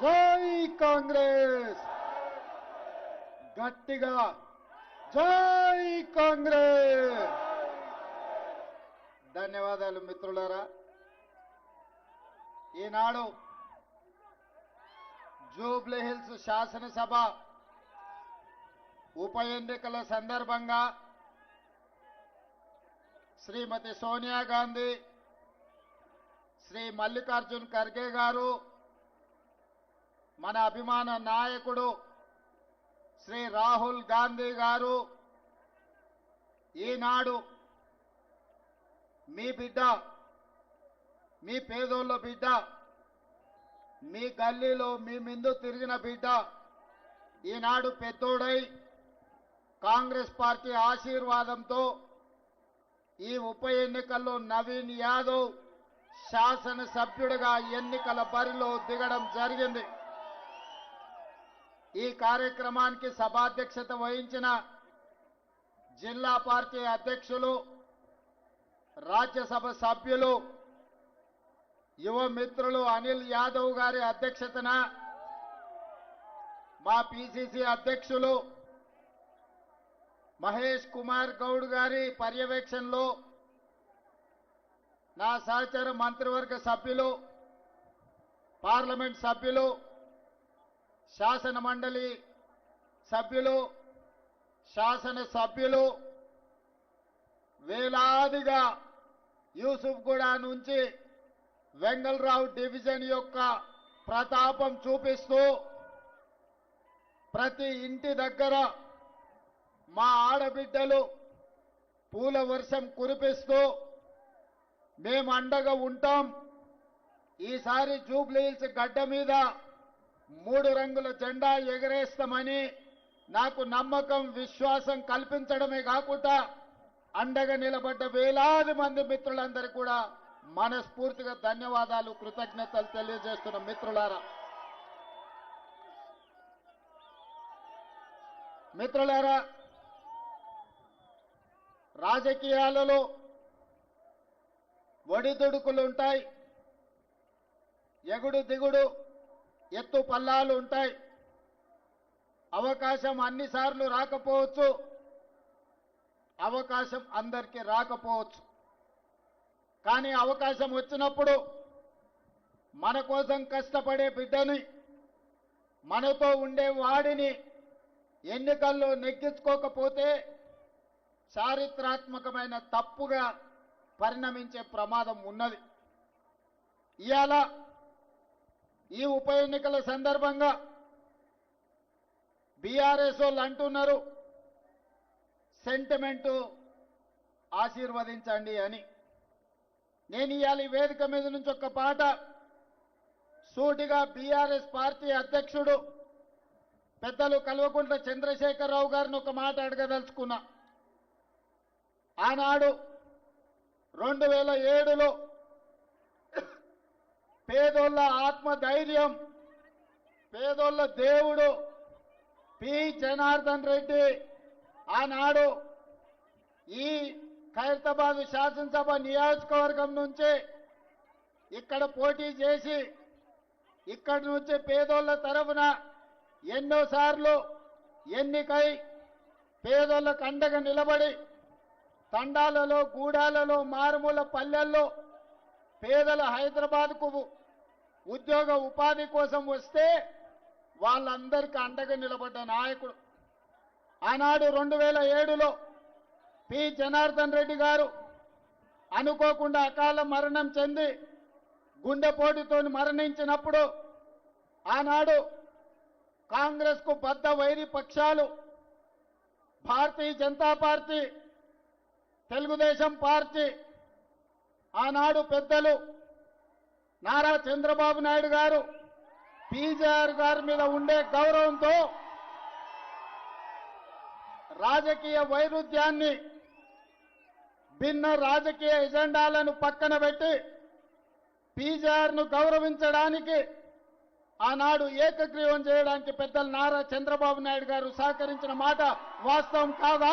జై కాంగ్రెస్! గట్టిగా జై కాంగ్రెస్! ధన్యవాదాలు మిత్రులారా. ఈనాడు జూబ్లీ హిల్స్ శాసనసభ ఉప ఎన్నికల సందర్భంగా శ్రీమతి సోనియా గాంధీ శ్రీ మల్లికార్జున్ ఖర్గే గారు మన అభిమాన నాయకుడు శ్రీ రాహుల్ గాంధీ గారు ఈనాడు మీ బిడ్డ మీ పేదోళ్ళ బిడ్డ మీ గల్లీలో మీ ముందు తిరిగిన బిడ్డ ఈనాడు పెద్దోడై కాంగ్రెస్ పార్టీ ఆశీర్వాదంతో ఈ ఉప ఎన్నికల్లో నవీన్ యాదవ్ శాసనసభ్యుడిగా ఎన్నికల బరిలో దిగడం జరిగింది. ఈ కార్యక్రమానికి సభాధ్యక్షత వహించిన జిల్లా పార్టీ అధ్యక్షులు రాజ్యసభ సభ్యులు యువ మిత్రులు అనిల్ యాదవ్ గారి అధ్యక్షతన మా పిసిసి అధ్యక్షులు మహేష్ కుమార్ గౌడ్ గారి పర్యవేక్షణలో నా సహచర మంత్రివర్గ సభ్యులు పార్లమెంట్ సభ్యులు శాసన మండలి సభ్యులు శాసన సభ్యులు వేలాదిగా యూసుఫ్గూడ నుంచి వెంగళరావు డివిజన్ యొక్క ప్రతాపం చూపిస్తూ ప్రతి ఇంటి దగ్గర మా ఆడబిడ్డలు పూల వర్షం కురిపిస్తూ మేము అండగా ఉంటాం. ఈసారి జూబ్లీహిల్స్ గడ్డ మీద మూడు రంగుల జెండా ఎగరేస్తామని నాకు నమ్మకం విశ్వాసం కల్పించడమే కాకుండా అండగా నిలబడ్డ వేలాది మంది మిత్రులందరూ కూడా మనస్ఫూర్తిగా ధన్యవాదాలు కృతజ్ఞతలు తెలియజేస్తున్న మిత్రులారా. మిత్రులారా రాజకీయాలలో ఒడిదుడుకులు ఉంటాయి ఎగుడు దిగుడు ఎత్తు పల్లాలు ఉంటాయి. అవకాశం అన్నిసార్లు రాకపోవచ్చు. అవకాశం అందరికీ రాకపోవచ్చు. కానీ అవకాశం వచ్చినప్పుడు మన కోసం కష్టపడే బిడ్డని మనతో ఉండే వాడిని ఎన్నికల్లో నెగ్గించుకోకపోతే చారిత్రాత్మకమైన తప్పుగా పరిణమించే ప్రమాదం ఉన్నది. ఇవాళ ఈ ఉప ఎన్నికల సందర్భంగా బీఆర్ఎస్ వాళ్ళు అంటున్నారు సెంటిమెంటు ఆశీర్వదించండి అని. నేను ఇవాళ ఈ వేదిక మీద నుంచి ఒక పాట సూటిగా బీఆర్ఎస్ పార్టీ అధ్యక్షుడు పెద్దలు కల్వకుంట్ల చంద్రశేఖరరావు గారిని ఒక మాట అడగదలుచుకున్నా. ఆనాడు రెండు వేల ఏడులో పేదోళ్ళ ఆత్మధైర్యం పేదోళ్ళ దేవుడు పి. జనార్దన్ రెడ్డి ఆనాడు ఈ ఖైరతాబాద్ శాసనసభ నియోజకవర్గం నుంచి ఇక్కడ పోటీ చేసి ఇక్కడి నుంచి పేదోళ్ళ తరఫున ఎన్నోసార్లు ఎన్నికై పేదోళ్ళకు అండగా నిలబడి తండాలలో గూడాలలో మారుమూల పల్లెల్లో పేదల హైదరాబాద్కు ఉద్యోగ ఉపాధి కోసం వస్తే వాళ్ళందరికీ అండగా నిలబడ్డ నాయకుడు. ఆనాడు రెండు వేల ఏడులో పి. జనార్దన్ రెడ్డి గారు అనుకోకుండా అకాల మరణం చెంది గుండెపోటుతో మరణించినప్పుడు ఆనాడు కాంగ్రెస్కు బద్ద వైరి పక్షాలు భారతీయ జనతా పార్టీ తెలుగుదేశం పార్టీ ఆనాడు పెద్దలు నారా చంద్రబాబు నాయుడు గారు పీజీఆర్ గారి మీద ఉండే గౌరవంతో రాజకీయ వైరుధ్యాన్ని భిన్న రాజకీయ ఎజెండాలను పక్కన పెట్టి పీజీఆర్ను గౌరవించడానికి ఆనాడు ఏకగ్రీవం చేయడానికి పెద్దలు నారా చంద్రబాబు నాయుడు గారు సహకరించిన మాట వాస్తవం కాదా?